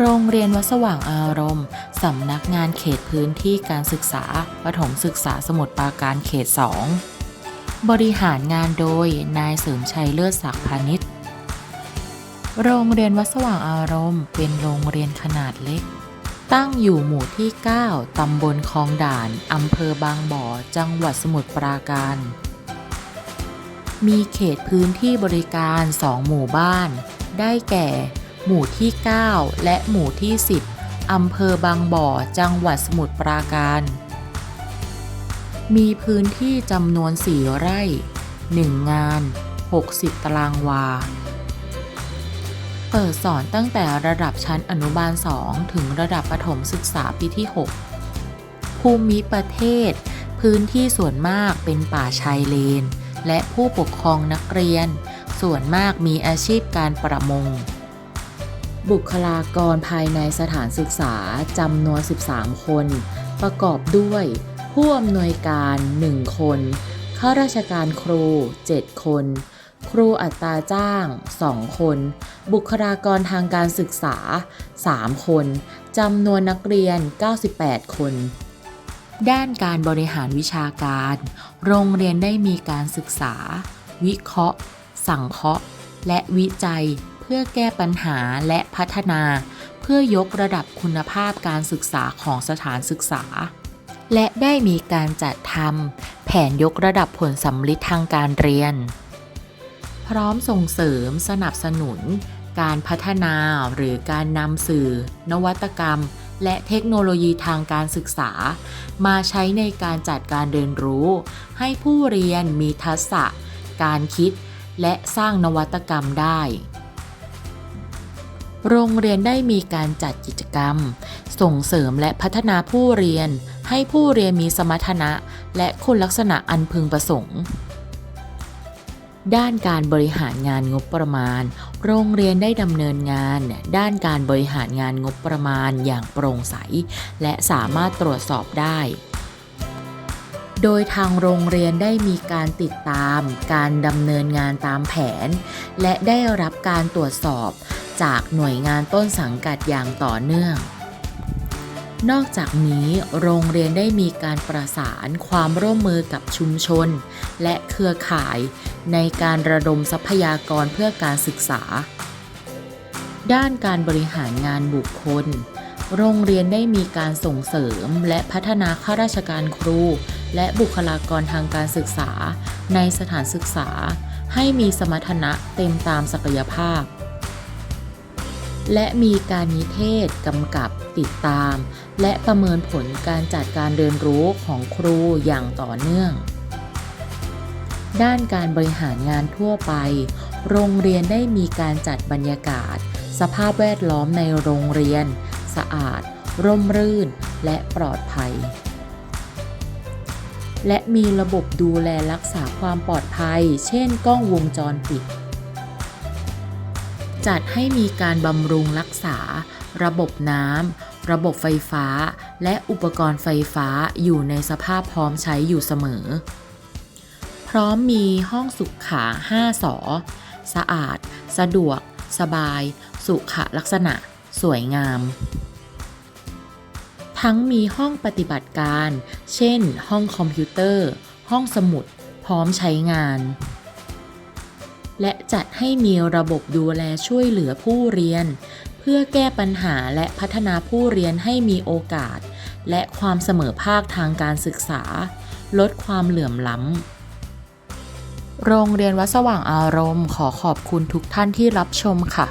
โรงเรียนวัดสว่างอารมณ์สำนักงานเขตพื้นที่การศึกษาประถมศึกษาสมุทรปราการเขต 2 บริหารงานโดยนายเสริมชัยเลิศศักดิ์พาณิชย์โรงเรียนวัดสว่างอารมณ์ เป็นโรงเรียนขนาดเล็ก ตั้งอยู่หมู่ที่ 9 ตำบลคลองด่าน อำเภอบางบ่อ จังหวัดสมุทรปราการ มีเขตพื้นที่บริการ 2 หมู่บ้าน ได้แก่ หมู่ที่ 9 และหมู่ที่ 10 อำเภอบางบ่อ จังหวัดสมุทรปราการ มีพื้นที่จำนวน 4 ไร่ 1 งาน 60 ตารางวา เปิดสอนตั้งแต่ระดับชั้นอนุบาล 2 ถึงระดับประถมศึกษาปีที่ 6 ภูมิประเทศ พื้นที่ส่วนมากเป็นป่าชายเลน และผู้ปกครองนักเรียน ส่วนมากมีอาชีพการประมง บุคลากรภายในสถานศึกษาจำนวน 13 คน ประกอบด้วยผู้อำนวยการ 1 คน ข้าราชการครู 7 คน ครูอัตราจ้าง 2 คน บุคลากรทางการศึกษา 3 คนจำนวนนักเรียน 98 คน ด้านการบริหารวิชาการ โรงเรียนได้มีการศึกษา วิเคราะห์ สังเคราะห์ และวิจัย เพื่อแก้ปัญหาและพัฒนา เพื่อยกระดับคุณภาพการศึกษาของสถานศึกษา และได้มีการจัดทำแผนยกระดับผลสำลิดทางการเรียน พร้อมส่งเสริมสนับสนุน การพัฒนาหรือการนำสื่อ นวัตกรรม และเทคโนโลยีทางการศึกษา มาใช้ในการจัดการเรียนรู้ ให้ผู้เรียนมีทักษะ การคิดและสร้างนวัตกรรมได้ โรงเรียนได้มีการจัดกิจกรรม ส่งเสริมและพัฒนาผู้เรียน ให้ผู้เรียนมีสมรรถนะ และคุณลักษณะอันพึงประสงค์ ด้านการบริหารงานงบประมาณ โรงเรียนได้ดำเนินงาน ด้านการบริหารงานงบประมาณอย่างโปร่งใส และสามารถตรวจสอบได้โดยทางโรงเรียนได้มีการติดตาม การดำเนินงานตามแผน และได้รับการตรวจสอบ จากหน่วยงานต้นสังกัดอย่างต่อเนื่อง นอกจากนี้โรงเรียนได้มีการประสานความร่วมมือกับชุมชน และเครือข่ายในการระดมทรัพยากรเพื่อการศึกษา ด้านการบริหารงานบุคคล โรงเรียนได้มีการส่งเสริมและพัฒนาข้าราชการครู และบุคลากรทางการศึกษา ในสถานศึกษา ให้มีสมรรถนะเต็มตามศักยภาพ และมีการนิเทศกำกับติดตาม และประเมินผลการจัดการเรียนรู้ของครูอย่างต่อเนื่อง ด้านการบริหารงานทั่วไป โรงเรียนได้มีการจัดบรรยากาศ สภาพแวดล้อมในโรงเรียน สะอาด ร่มรื่น และปลอดภัย และมีระบบดูแลรักษาความปลอดภัย เช่น กล้องวงจรปิด จัดให้มีการบำรุงรักษา ระบบน้ำระบบไฟฟ้า และอุปกรณ์ไฟฟ้าอยู่ในสภาพพร้อมใช้อยู่เสมอ พร้อมมีห้องสุขา5 สอ สะอาด สะดวก สบาย สุขลักษณะ สวยงาม ทั้งมีห้องปฏิบัติการ เช่น ห้องคอมพิวเตอร์ ห้องสมุด พร้อมใช้งาน และจัดให้มีระบบดูแลช่วยเหลือผู้เรียน เพื่อแก้ปัญหาและพัฒนาผู้เรียนให้มีโอกาส และความเสมอภาคทางการศึกษา ลดความเหลื่อมล้ำ โรงเรียนวัดสว่างอารมณ์ขอขอบคุณทุกท่านที่รับชมค่ะ